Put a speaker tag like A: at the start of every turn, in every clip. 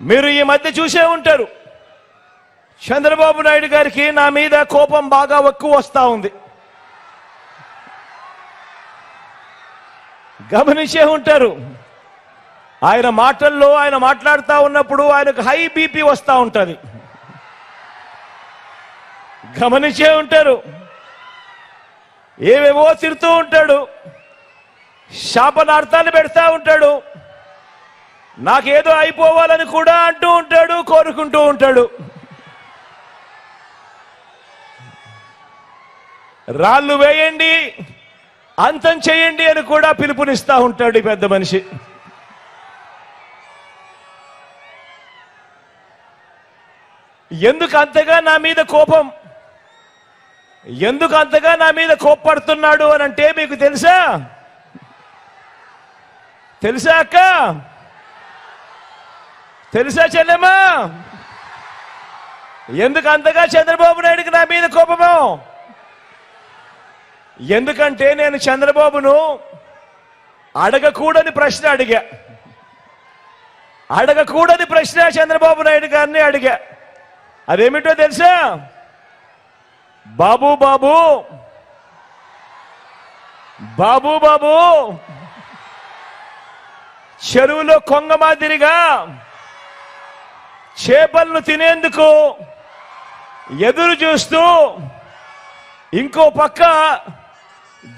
A: మీరు ఈ మధ్య చూసే ఉంటారు. చంద్రబాబు నాయుడు గారికి నా మీద కోపం బాగా ఎక్కువ వస్తూ ఉంది. గమనించే ఉంటారు. ఆయన మాటల్లో ఆయన మాట్లాడుతూ ఉన్నప్పుడు ఆయనకు హై బీపీ వస్తూ ఉంటుంది. గమనించే ఉంటారు. ఏవేవో తిడుతూ ఉంటాడు. శాపనార్థాలు పెడతా ఉంటాడు. నాకేదో అయిపోవాలని కూడా అంటూ ఉంటాడు కోరుకుంటూ ఉంటాడు. రాళ్ళు వేయండి అంతం చేయండి అని కూడా పిలుపునిస్తా ఉంటాడు ఈ పెద్ద మనిషి. ఎందుకు అంతగా నా మీద కోపం? ఎందుకు అంతగా నా మీద కోప్పడుతున్నాడు అని అంటే మీకు తెలుసా? తెలుసా అక్క? తెలుసా చెల్లెమ్మా? ఎందుకు అంతగా చంద్రబాబు నాయుడుకి నా మీద కోపము? ఎందుకంటే నేను చంద్రబాబును అడగకూడని ప్రశ్న అడిగా. అడగకూడని ప్రశ్న చంద్రబాబు నాయుడు గారిని అడిగా. అదేమిటో తెలుసా? బాబు బాబు బాబు బాబు చెరువులో కొంగ మాదిరిగా చేపలను తినేందుకు ఎదురు చూస్తూ ఇంకో పక్క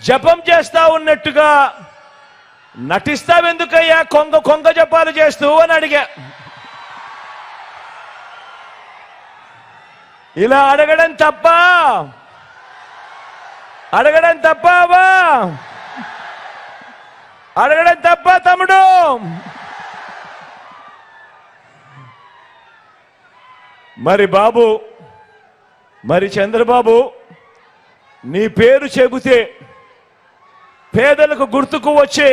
A: జపం చేస్తా ఉన్నట్టుగా నటిస్తావెందుకయ్యా? కొంగ కొంగ జపాలు చేస్తూ అని అడిగా. ఇలా అడగడం తప్ప అడగడం తప్పావా అడగడం తప్ప తమ్ముడు. మరి బాబు మరి చంద్రబాబు నీ పేరు చెబితే పేదలకు గుర్తుకు వచ్చే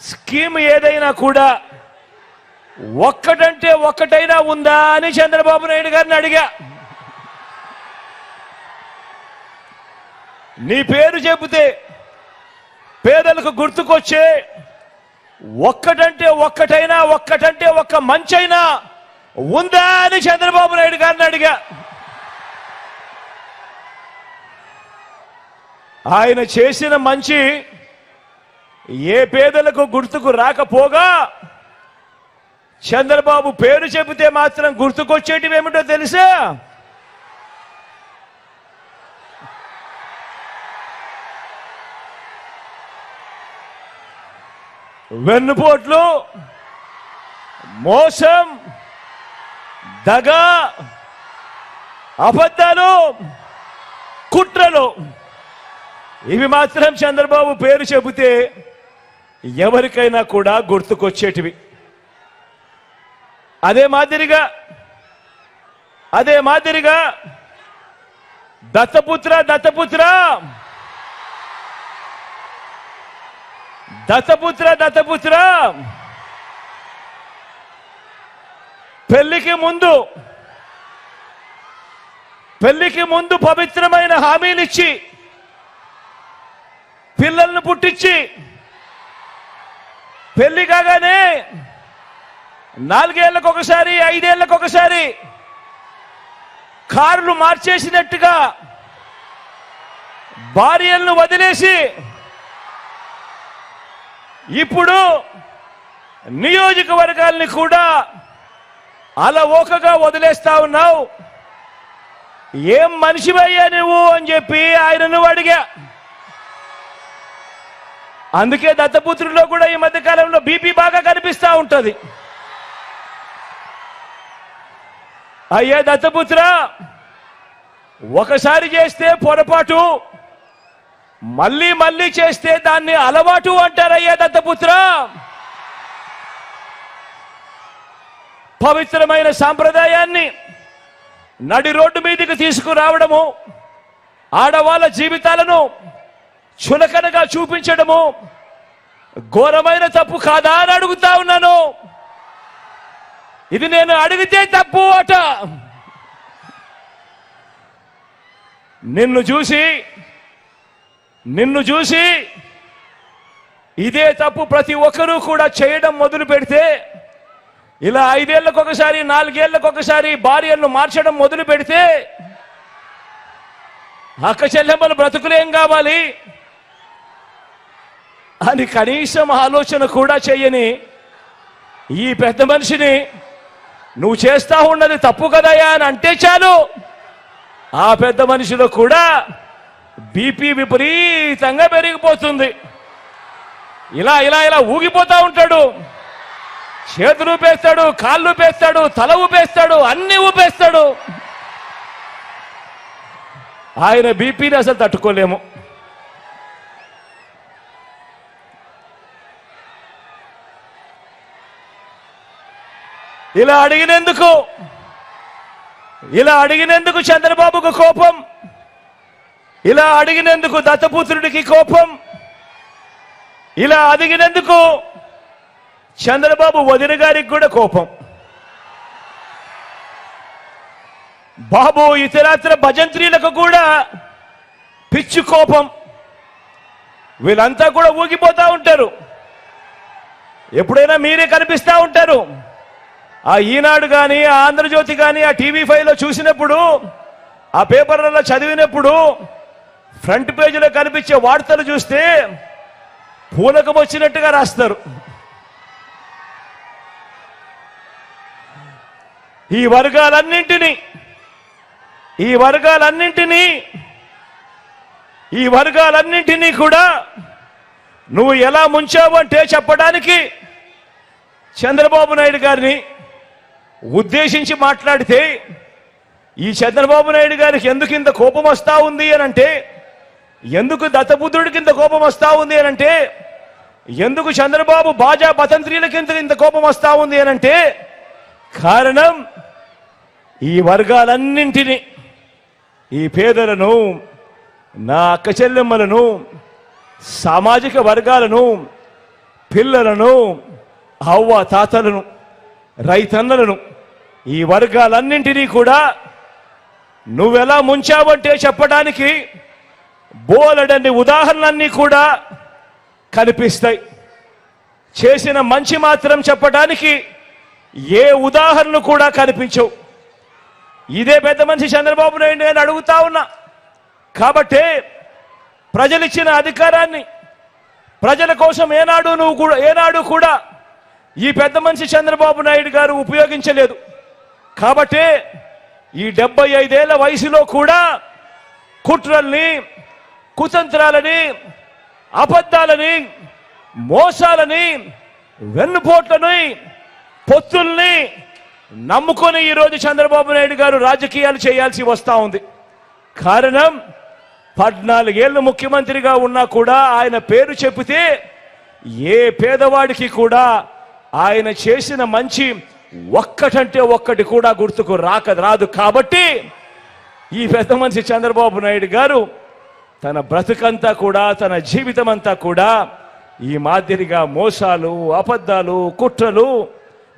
A: స్కీమ్ ఏదైనా కూడా ఒక్కటంటే ఒక్కటైనా ఉందా అని చంద్రబాబు నాయుడు గారిని అడిగా. నీ పేరు చెబితే పేదలకు గుర్తుకొచ్చే ఒక్కటంటే ఒక్కటైనా ఒక్కటంటే ఒక్క మంచైనా ఉందా అని చంద్రబాబు నాయుడు గారిని అడిగా. ఆయన చేసిన మంచి ఏ పేదలకు గుర్తుకు రాకపోగా చంద్రబాబు పేరు చెబితే మాత్రం గుర్తుకొచ్చేటివి ఏమిటో తెలుసా? వెన్నుపోట్లు మోసం దగ అబద్ధాలు కుట్రలు. ఇవి మాత్రం చంద్రబాబు పేరు చెబితే ఎవరికైనా కూడా గుర్తుకొచ్చేటివి. అదే మాదిరిగా అదే మాదిరిగా దత్తపుత్ర దత్తపుత్ర. దత్తపుత్ర దత్తపుత్ర. పెళ్ళికి ముందు పెళ్ళికి ముందు పవిత్రమైన హామీలిచ్చి పిల్లల్ని పుట్టించి పెళ్ళి కాగానే నాలుగేళ్ళకు ఒకసారి ఐదేళ్ళకు ఒకసారి కార్లు మార్చేసినట్టుగా భార్యలను వదిలేసి ఇప్పుడు నియోజకవర్గాల్ని కూడా అలవోకగా వదిలేస్తా ఉన్నావు. ఏం మనిషివయ్యా నువ్వు అని చెప్పి ఆయనను అడిగా. అందుకే దత్తపుత్రుల్లో కూడా ఈ మధ్య కాలంలో బీపీ బాగా కనిపిస్తా ఉంటుంది. అయ్యా దత్తపుత్ర ఒకసారి చేస్తే పొరపాటు మళ్ళీ మళ్ళీ చేస్తే దాన్ని అలవాటు అంటారయ్యా దత్తపుత్ర. పవిత్రమైన సాంప్రదాయాన్ని నడి రోడ్డు మీదకి తీసుకురావడము ఆడవాళ్ళ జీవితాలను చులకనగా చూపించడము ఘోరమైన తప్పు కాదా అని అడుగుతా ఉన్నాను. ఇది నేను అడిగితే తప్పు అట. నిన్ను చూసి నిన్ను చూసి ఇదే తప్పు ప్రతి ఒక్కరూ కూడా చేయడం మొదలు పెడితే ఇలా ఐదేళ్ళకు ఒకసారి నాలుగేళ్ళకు ఒకసారి భార్యలను మార్చడం మొదలు పెడితే అక్క చెల్లెమ్మలు బ్రతుకులేం కావాలి? అని కనీసం ఆలోచన కూడా చేయని ఈ పెద్ద మనిషిని నువ్వు చేస్తా ఉన్నది తప్పు కదయా అని అంటే చాలు. ఆ పెద్ద మనిషిలో కూడా బీపీ విపరీతంగా పెరిగిపోతుంది. ఇలా ఇలా ఇలా ఊగిపోతా ఉంటాడు. చేతులు ఊపేస్తాడు కాళ్ళు ఊపేస్తాడు తల ఊపేస్తాడు అన్ని ఊపేస్తాడు. ఆయన బీపీని అసలు తట్టుకోలేము. ఇలా అడిగినందుకు ఇలా అడిగినందుకు చంద్రబాబుకు కోపం ఇలా అడిగినందుకు దత్తపుత్రుడికి కోపం ఇలా అడిగినందుకు చంద్రబాబు వదిన గారికి కూడా కోపం. బాబు ఇతరాత్ర భజంత్రీలకు కూడా పిచ్చి కోపం. వీళ్ళంతా కూడా ఊగిపోతూ ఉంటారు. ఎప్పుడైనా మీరే కనిపిస్తా ఉంటారు. ఆ ఈనాడు కానీ ఆ ఆంధ్రజ్యోతి కానీ ఆ టీవీ ఫైవ్లో చూసినప్పుడు ఆ పేపర్లలో చదివినప్పుడు ఫ్రంట్ పేజీలో కనిపించే వార్తలు చూస్తే పూనకం వచ్చినట్టుగా రాస్తారు. ఈ వర్గాలన్నింటినీ ఈ వర్గాలన్నింటినీ ఈ వర్గాలన్నింటినీ కూడా నువ్వు ఎలా ముంచావు అంటే చెప్పడానికి చంద్రబాబు నాయుడు గారిని ఉద్దేశించి మాట్లాడితే ఈ చంద్రబాబు నాయుడు గారికి ఎందుకు ఇంత కోపం వస్తా ఉంది అని అంటే ఎందుకు దత్తబుద్ధుడికి ఇంత కోపం వస్తా ఉంది అని అంటే ఎందుకు చంద్రబాబు బాజా బతంత్రీలకి ఇంత ఇంత కోపం వస్తా ఉంది అని అంటే కారణం ఈ వర్గాలన్నింటినీ ఈ పేదలను నా అక్క చెల్లెమ్మలను సామాజిక వర్గాలను పిల్లలను అవ్వ తాతలను రైతన్నలను ఈ వర్గాలన్నింటినీ కూడా నువ్వెలా ముంచావంటే చెప్పడానికి బోలెడన్ని ఉదాహరణలన్నీ కూడా కనిపిస్తాయి. చేసిన మంచి మాత్రం చెప్పడానికి ఏ ఉదాహరణ కూడా కనిపించవు. ఇదే పెద్ద మనిషి చంద్రబాబు నాయుడు నేను అడుగుతా ఉన్నా. కాబట్టే ప్రజలిచ్చిన అధికారాన్ని ప్రజల కోసం ఏనాడు నువ్వు కూడా ఏనాడు కూడా ఈ పెద్ద మనిషి చంద్రబాబు నాయుడు గారు ఉపయోగించలేదు. కాబట్టే ఈ డెబ్బై ఐదేళ్ళ వయసులో కూడా కుట్రల్ని కుతంత్రాలని అబద్ధాలని మోసాలని వెన్నుపోట్లని పొత్తుల్ని నమ్ముకొని ఈరోజు చంద్రబాబు నాయుడు గారు రాజకీయాలు చేయాల్సి వస్తూ ఉంది. కారణం పద్నాలుగేళ్ళు ముఖ్యమంత్రిగా ఉన్నా కూడా ఆయన పేరు చెబితే ఏ పేదవాడికి కూడా ఆయన చేసిన మంచి ఒక్కటంటే ఒక్కటి కూడా గుర్తుకు రాక రాదు. కాబట్టి ఈ పెద్ద మనిషి చంద్రబాబు నాయుడు గారు తన బ్రతుకంతా కూడా తన జీవితం అంతా కూడా ఈ మాదిరిగా మోసాలు అబద్ధాలు కుట్రలు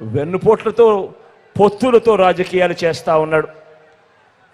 A: వెన్నుపోట్లతో పొత్తులతో రాజకీయాలు చేస్తా ఉన్నాడు.